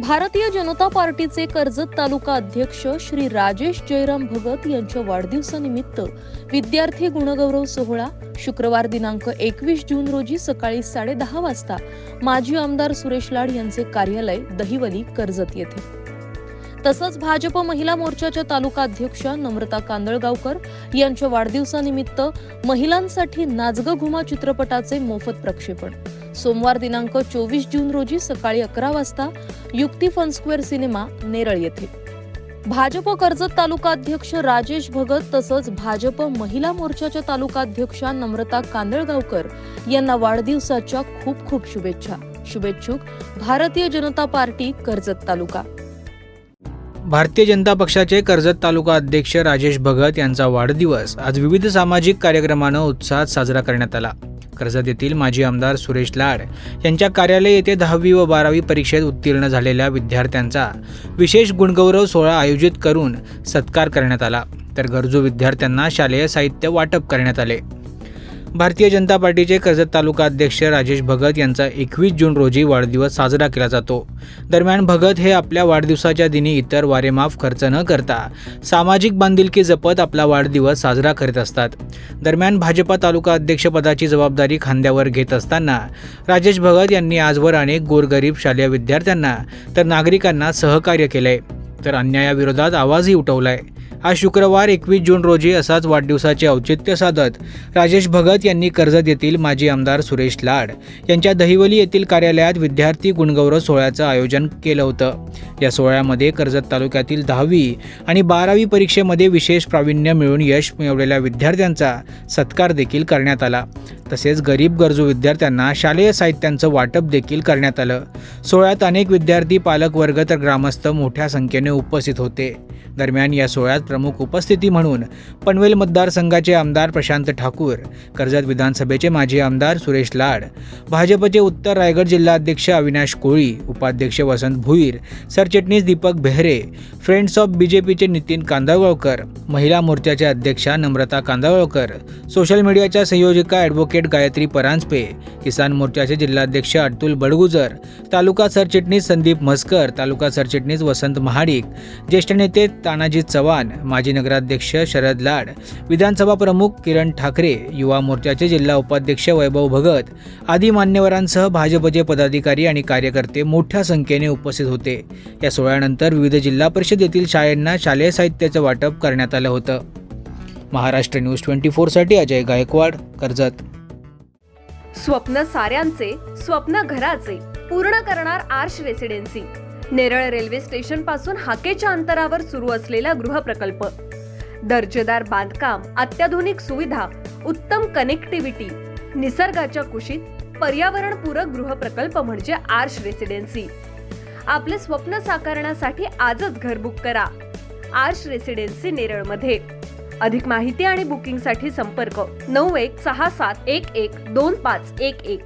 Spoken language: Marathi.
भारतीय जनता पार्टीचे कर्जत तालुका अध्यक्ष श्री राजेश जयराम भगत यांच्या वाढदिवसानिमित्त विद्यार्थी गुणगौरव सोहळा शुक्रवार दिनांक एकवीस जून रोजी सकाळी साडेदहा वाजता माजी आमदार सुरेश लाड यांचे कार्यालय दहिवली कर्जत येथे. तसंच भाजप महिला मोर्चाच्या तालुका अध्यक्षा नम्रता कांदळगावकर यांच्या वाढदिवसानिमित्त महिलांसाठी नाचग घुमा चित्रपटाचे मोफत प्रक्षेपण सोमवार दिनांक चोवीस जून रोजी सकाळी अकरा वाजता युक्ती फन स्क्वेअर सिनेमा नेरळ येथे. भाजप कर्जत तालुका अध्यक्ष राजेश भगत तसंच भाजप महिला मोर्चाच्या तालुका अध्यक्षा नम्रता कांदळगावकर यांना वाढदिवसाच्या खूप खूप शुभेच्छा. शुभेच्छुक भारतीय जनता पार्टी कर्जत तालुका. भारतीय जनता पक्षाचे कर्जत तालुका अध्यक्ष राजेश भगत यांचा वाढदिवस आज विविध सामाजिक कार्यक्रमानं उत्साहात साजरा करण्यात आला. कर्जत येथील माजी आमदार सुरेश लाड यांच्या कार्यालय येथे दहावी व बारावी परीक्षेत उत्तीर्ण झालेल्या विद्यार्थ्यांचा विशेष गुणगौरव सोहळा आयोजित करून सत्कार करण्यात आला. तर गरजू विद्यार्थ्यांना शालेय साहित्य वाटप करण्यात आले. भारतीय जनता पार्टीचे कर्जत तालुका अध्यक्ष राजेश भगत यांचा एकवीस जून रोजी वाढदिवस साजरा केला जातो. दरम्यान भगत हे आपल्या वाढदिवसाच्या दिनी इतर वारेमाफ खर्च न करता सामाजिक बांधिलकी जपत आपला वाढदिवस साजरा करीत असतात. दरम्यान भाजपा तालुका अध्यक्षपदाची जबाबदारी खांद्यावर घेत असताना राजेश भगत यांनी आजवर अनेक गोरगरीब शालेय विद्यार्थ्यांना तर नागरिकांना सहकार्य केलंय. तर अन्यायाविरोधात आवाजही उठवलाय. आज शुक्रवार एकवीस जून रोजी असाच वाढदिवसाचे औचित्य साधत राजेश भगत यांनी कर्जत येथील माजी आमदार सुरेश लाड यांच्या दहिवली येथील कार्यालयात विद्यार्थी गुणगौरव सोहळ्याचं आयोजन केलं होतं. या सोहळ्यामध्ये कर्जत तालुक्यातील दहावी आणि बारावी परीक्षेमध्ये विशेष प्रावीण्य मिळून यश मिळवलेल्या विद्यार्थ्यांचा सत्कार देखील करण्यात आला. तसेच गरीब गरजू विद्यार्थ्यांना शालेय साहित्यांचं वाटप देखील करण्यात आलं. सोहळ्यात अनेक विद्यार्थी पालक वर्ग तर ग्रामस्थ मोठ्या संख्येने उपस्थित होते. दरम्यान या सोहळ्यात प्रमुख उपस्थिती म्हणून पनवेल मतदारसंघाचे आमदार प्रशांत ठाकूर कर्जत विधानसभेचे माजी आमदार सुरेश लाड भाजपचे उत्तर रायगड जिल्हाध्यक्ष अविनाश कोळी उपाध्यक्ष वसंत भुईर सरचिटणीस दीपक बेहरे फ्रेंड्स ऑफ बीजेपीचे नितीन कांदळगावकर महिला मोर्चाच्या अध्यक्षा नम्रता कांदळगावकर सोशल मीडियाच्या संयोजिका ॲडव्होकेट गायत्री परांजपे किसान मोर्चाचे जिल्हाध्यक्ष अतुल बडगुजर तालुका सरचिटणीस संदीप म्हसकर तालुका सरचिटणीस वसंत महाडिक ज्येष्ठ नेते तानाजी चव्हाण माजी नगराध्यक्ष शरद लाड विधानसभा प्रमुख किरण ठाकरे युवा मोर्चाचे जिल्हा उपाध्यक्ष वैभव भगत आदी मान्यवरांसह भाजपचे पदाधिकारी आणि कार्यकर्ते मोठ्या संख्येने उपस्थित होते. या सोहळ्यानंतर विविध जिल्हा परिषदेतील शाळांना शालेय साहित्याचं वाटप करण्यात आलं होतं. महाराष्ट्र न्यूज ट्वेंटी फोरसाठी अजय गायकवाड कर्जत. स्वप्न साऱ्यांचे स्वप्न घराचे पूर्ण करणार आर्श रेसिडेन्सी. नेरळ रेल्वे स्टेशनपासून हाकेच्या अंतरावर सुरू असलेला गृहप्रकल्प. दर्जेदार बांधकाम अत्याधुनिक सुविधा उत्तम कनेक्टिव्हिटी निसर्गाच्या कुशीत पर्यावरणपूरक गृहप्रकल्प म्हणजे आर्श रेसिडेन्सी. आपले स्वप्न साकारण्यासाठी आजच घर बुक करा. आर्श रेसिडेन्सी नेरळमध्ये. अधिक माहिती आणि बुकिंगसाठी संपर्क नऊ एक सहा सात एक एक दोन पाच एक एक.